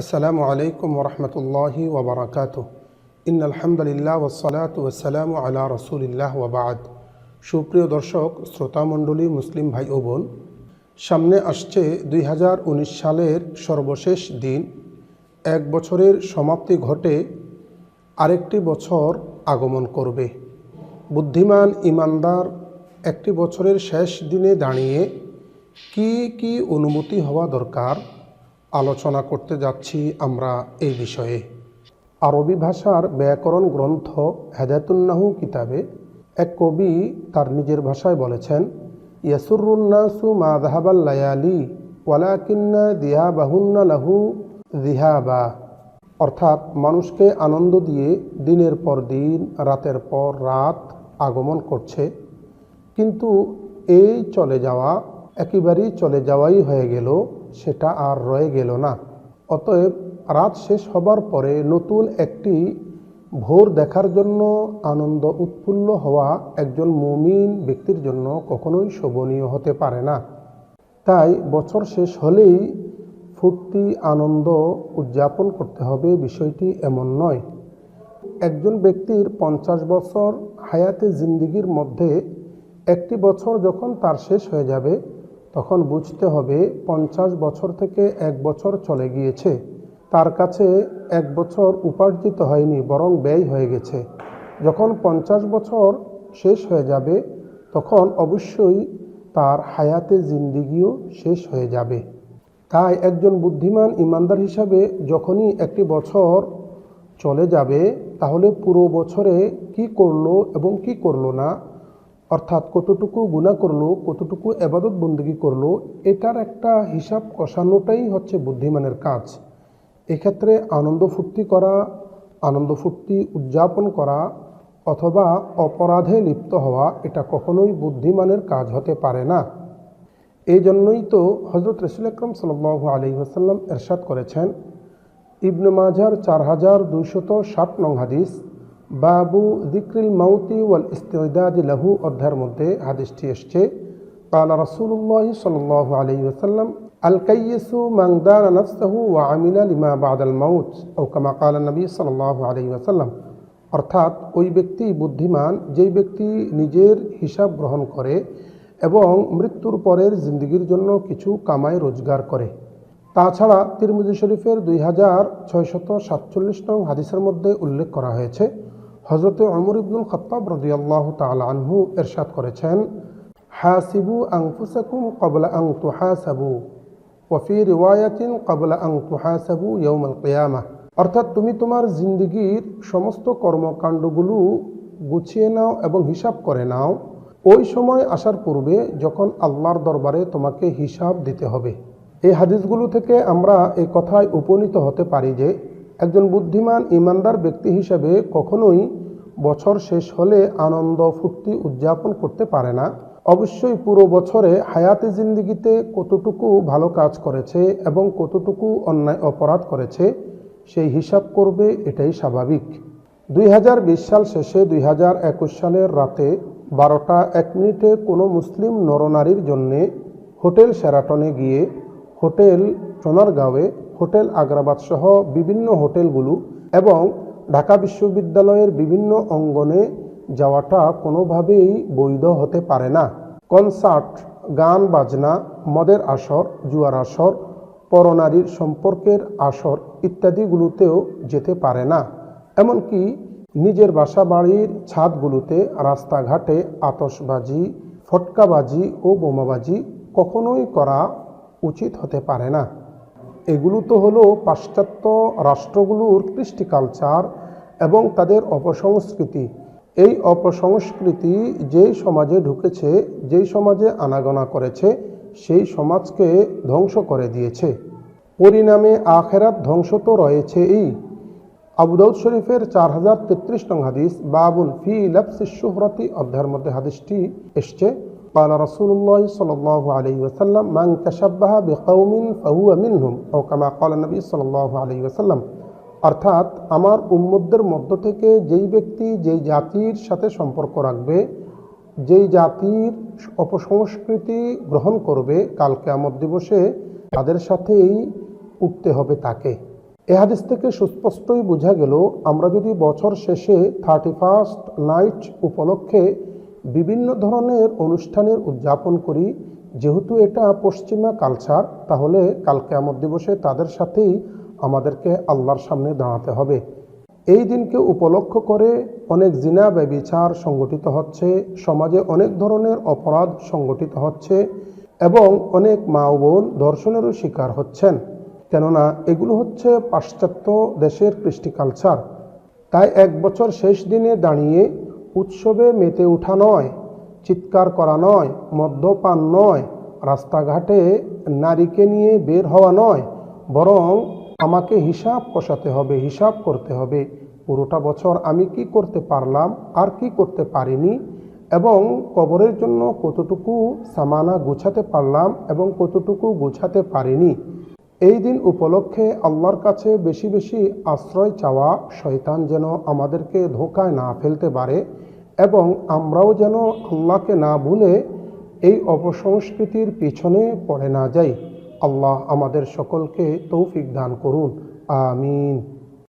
আসসালামু আলাইকুম ওরহমতুল্লাহি ওবরাকাত ইন আলহামদুলিল্লাহ ওসলাত ওসালাম আলা রসুলিল্লাহ ওবাদ সুপ্রিয় দর্শক শ্রোতামণ্ডলী মুসলিম ভাই ও বোন, সামনে আসছে দুই হাজার উনিশ সালের সর্বশেষ দিন। এক বছরের সমাপ্তি ঘটে, আরেকটি বছর আগমন করবে। বুদ্ধিমান ইমানদার একটি বছরের শেষ দিনে দাঁড়িয়ে কি কি অনুমতি হওয়া দরকার? আলোচনা করতে যাচ্ছি আমরা এই বিষয়ে। আরবি ভাষার ব্যাকরণ গ্রন্থ হেদায়তুন্নাহু কিতাবে এক কবি তার নিজের ভাষায় বলেছেন, ইয়াসুরুন্নাসু মা দাহাবাল লায়ালি, ওয়ালাকিন্না দিহাবাহুন্না লাহু দিহাবা অর্থাৎ মানুষকে আনন্দ দিয়ে দিনের পর দিন, রাতের পর রাত আগমন করছে। কিন্তু এই চলে যাওয়া একেবারেই চলে যাওয়াই হয়ে গেল সেটা আর রয়ে গেল না। অতএব রাত শেষ হবার পরে নতুন একটি ভোর দেখার জন্য আনন্দ উৎফুল্ল হওয়া একজন মুমিন ব্যক্তির জন্য কখনোই শোভনীয় হতে পারে না। তাই বছর শেষ হলেই ফুর্তি, আনন্দ উদযাপন করতে হবে, বিষয়টি এমন নয়। একজন ব্যক্তির পঞ্চাশ বছর হায়াতে জিন্দিগির মধ্যে একটি বছর যখন তার শেষ হয়ে যাবে তখন বুঝতে হবে পঞ্চাশ বছর থেকে এক বছর চলে গিয়েছে। তার কাছে এক বছর উপার্জিত হয়নি, বরং ব্যয় হয়ে গেছে। যখন পঞ্চাশ বছর শেষ হয়ে যাবে, তখন অবশ্যই তার হায়াতে জিন্দিগিও শেষ হয়ে যাবে। তাই একজন বুদ্ধিমান ইমানদার হিসাবে যখনই একটি বছর চলে যাবে, তাহলে পুরো বছরে কি করল এবং কি করল না অর্থাৎ কতটুকু গুণা করল, কতটুকু এবাদত বন্দী করল, এটার একটা হিসাব কষানোটাই হচ্ছে বুদ্ধিমানের কাজ। এক্ষেত্রে আনন্দ ফুর্তি করা, আনন্দ ফুর্তি উদযাপন করা, অথবা অপরাধে লিপ্ত হওয়া, এটা কখনোই বুদ্ধিমানের কাজ হতে পারে না। এই জন্যই তো হজরত রসুল আকরম সাল আলী আসাল্লাম এরশাদ করেছেন, ইবনু মাজার চার হাজার দুইশত ষাট নং হাদিস বাবু দিক্রিল মাউতি ওয়াল ইস্তেদাদ লাহু অধ্যায়ের মধ্যে হাদিসটি এসছে, কালা রসুল্লাহ সাল আলী ওসাল্লাম আল কাইয়েসু মাংদার নফসাহু ওয়া আমিলা লিমা বাদাল মাউত ও কামা কালা নবী সাল আলী ওসাল্লাম অর্থাৎ ওই ব্যক্তি বুদ্ধিমান, যেই ব্যক্তি নিজের হিসাব গ্রহণ করে এবং মৃত্যুর পরের জিন্দগির জন্য কিছু কামাই রোজগার করে। তাছাড়া তিরমুজি শরীফের দুই হাজার ছয়শত সাতচল্লিশ নং হাদিসের মধ্যে উল্লেখ করা হয়েছে হজরতে অমর ইবনুল খত্তাব রদিয়াল্লাহ তাল আনহু এরশাদ করেছেন, হাসিবু আংফুসাকুম কবলা আং তুহাসাবু ওয়ফি রিওয়ায়াতিন কবলা আং তুহাসাবু ইয়ৌমাল কেয়ামা। অর্থাৎ তুমি তোমার জিন্দগির সমস্ত কর্মকাণ্ডগুলো গুছিয়ে নাও এবং হিসাব করে নাও। ওই সময় আসার পূর্বে যখন আল্লাহর দরবারে তোমাকে হিসাব দিতে হবে। এই হাদিসগুলো থেকে আমরা এই কথায় উপনীত হতে পারি যে একজন বুদ্ধিমান ইমানদার ব্যক্তি হিসেবে কখনোই বছর শেষ হলে আনন্দ ফুর্তি উদযাপন করতে পারে না। অবশ্যই পুরো বছরে হায়াতে জিন্দিগিতে কতটুকু ভালো কাজ করেছে এবং কতটুকু অন্যায় অপরাধ করেছে, সেই হিসাব করবে এটাই স্বাভাবিক। দুই হাজার বিশ সাল শেষে দুই হাজার একুশ সালের রাতে বারোটা এক মিনিটে কোনো মুসলিম নরনারীর জন্যে হোটেল সেরাটনে গিয়ে হোটেল সোনারগাঁওয়ে হোটেল আগ্রাবাদ সহ বিভিন্ন হোটেলগুলো এবং ঢাকা বিশ্ববিদ্যালয়ের বিভিন্ন অঙ্গনে যাওয়াটা কোনোভাবেই বৈধ হতে পারে না। কনসার্ট, গান বাজনা, মদের আসর, জুয়ার আসর, পরনারীর সম্পর্কের আসর ইত্যাদিগুলোতেও যেতে পারে না। এমনকি নিজের বাসা বাড়ির ছাদগুলোতে রাস্তাঘাটে আতসবাজি ফটকাবাজি ও বোমাবাজি কখনোই করা উচিত হতে পারে না। এগুলো তো হলো পাশ্চাত্য রাষ্ট্রগুলোর কৃষ্টি কালচার এবং তাদের অপসংস্কৃতি। এই অপসংস্কৃতি যেই সমাজে ঢুকেছে, যেই সমাজে আনাগোনা করেছে, সেই সমাজকে ধ্বংস করে দিয়েছে। পরিণামে আখেরাত ধ্বংস তো রয়েছেই। আবুদাউদ শরীফের চার হাজার তেত্রিশ নং হাদিস বাবুন ফি লফসি শুহরতি, অধ্যায়ের মধ্যে হাদিসটি এসছে। قال رسول الله صلى الله عليه وسلم من تشبه بقوم فهو منهم أو كما قال النبي صلى الله عليه وسلم অর্থাৎ আমার উম্মতদের মধ্য থেকে যেই ব্যক্তি যেই জাতির সাথে সম্পর্ক রাখবে যেই জাতির অপসংস্কৃতি গ্রহণ করবে কাল কেয়ামত দিবসে তাদের সাথেই উঠতে হবে তাকে এ হাদিস থেকে সুস্পষ্টই বোঝা গেল আমরা যদি বছর শেষে থার্টি ফার্স্ট নাইট উপলক্ষে বিভিন্ন ধরনের অনুষ্ঠানের উদযাপন করি। যেহেতু এটা পশ্চিমা কালচার তাহলে কালকে কেয়ামত দিবসে তাদের সাথেই আমাদেরকে আল্লাহর সামনে দাঁড়াতে হবে। এই দিনকে উপলক্ষ করে অনেক জিনা ব্যবিচার সংগঠিত হচ্ছে, সমাজে অনেক ধরনের অপরাধ সংগঠিত হচ্ছে এবং অনেক মা ও বোন ধর্ষণেরও শিকার হচ্ছেন। কেননা এগুলো হচ্ছে পাশ্চাত্য দেশের কৃষ্টি কালচার তাই এক বছর শেষ দিনে দাঁড়িয়ে উৎসবে মেতে ওঠা নয়, চিৎকার করা নয়, মদ্যপান নয়, রাস্তাঘাটে নারীকে নিয়ে বের হওয়া নয়, বরং আমাকে হিসাব কষাতে হবে, হিসাব করতে হবে। পুরোটা বছর আমি কি করতে পারলাম, আর কি করতে পারিনি, এবং কবরের জন্য কতটুকু সামানা গুছাতে পারলাম এবং কতটুকু গুছাতে পারিনি। এই দিন উপলক্ষে আল্লাহর কাছে বেশি বেশি আশ্রয় চাওয়া শয়তান যেন আমাদেরকে ধোকায় না ফেলতে পারে এবং আমরাও যেন আল্লাহকে না ভুলে এই অপসংস্কৃতির পিছনে পড়ে না যাই। আল্লাহ আমাদের সকলকে তৌফিক দান করুন। আমিন।